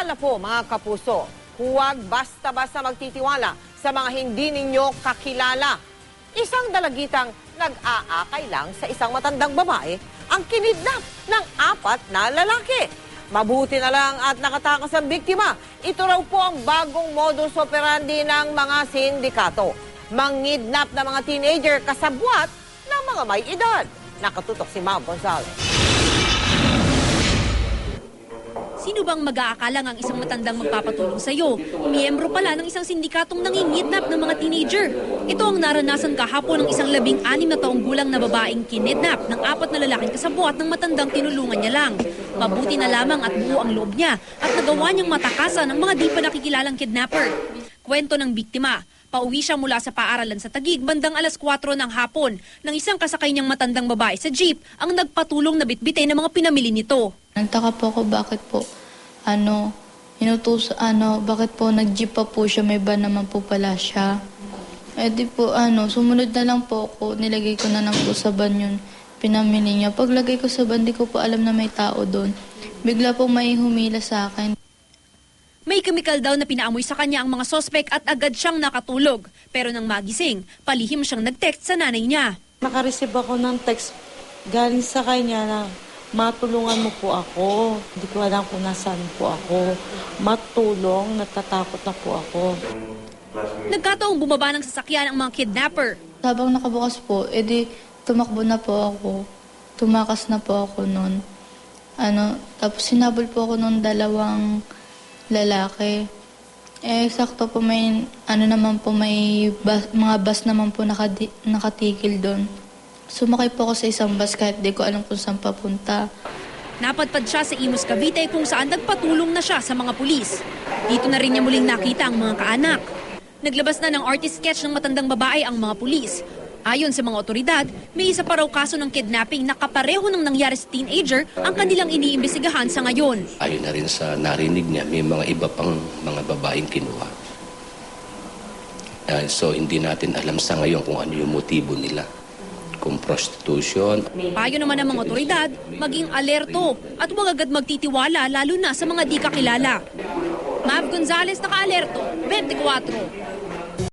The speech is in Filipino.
Paalala po mga kapuso, huwag basta-basta magtitiwala sa mga hindi ninyo kakilala. Isang dalagitang nag-aakay lang sa isang matandang babae ang kinidnap ng apat na lalaki. Mabuti na lang at nakatakas ang biktima. Ito raw po ang bagong modus operandi ng mga sindikato. Mangidnap ng mga teenager kasabwat ng mga may edad. Nakatutok si Ma'am Gonzales. Sino bang mag-aakalang ang isang matandang magpapatulong sa iyo? Miyembro pala ng isang sindikatong nangingidnap ng mga teenager. Ito ang naranasan kahapon ng isang labing anim na taong gulang na babaeng kinidnap ng apat na lalaking kasabwat ng matandang tinulungan niya lang. Mabuti na lamang at buo ang loob niya at nagawa niyang matakasan ng mga di pa nakikilalang kidnapper. Kwento ng biktima, Pauwi siya mula sa paaralan sa Tagig bandang alas 4 ng hapon nang isang kasakay niyang matandang babae sa jeep ang nagpatulong na bitbitin ng mga pinamili nito. Nagtaka po ako bakit po, ano, inutos, ano, bakit po nag-jeep pa po siya, may van naman po pala siya. Eh di po, ano, sumunod na lang po ako, nilagay ko na lang po sa van yun, pinamili niya. Paglagay ko sa van, di ko po alam na may tao doon. Bigla po may humila sa akin. May kemikal daw na pinaamoy sa kanya ang mga sospek at agad siyang nakatulog. Pero nang magising, palihim siyang nag-text sa nanay niya. Nakareceive ako ng text galing sa kanya na matulungan mo po ako. Hindi ko alam kung nasaan po ako. Matulong, natatakot na po ako. Nagkataong bumaba ng sasakyan ang mga kidnapper. Habang nakabukas po, edi tumakbo na po ako. Tumakas na po ako noon. Ano, tapos sinabol po ako nung dalawang lalaki. Eh, sakto po may, ano naman po, may bus, mga bus naman po nakadi, nakatigil doon. Sumakay po ako sa isang bus kahit di ko alam kung saan papunta. Napadpad siya sa Imus Cavite kung saan nagpatulong na siya sa mga pulis. Dito na rin niya muling nakita ang mga kaanak. Naglabas na ng artist sketch ng matandang babae ang mga pulis. Ayon sa mga otoridad, may isa pa raw kaso ng kidnapping na kapareho ng nangyari sa teenager ang kanilang iniimbestigahan sa ngayon. Ayon na rin sa narinig niya, may mga iba pang mga babaeng kinuha. Ah, so hindi natin alam sa ngayon kung ano yung motibo nila. Kung prostitution, Payo naman ng mga otoridad, maging alerto at huwag agad magtitiwala lalo na sa mga di kakilala. Mav Gonzalez, naka-alerto, 24.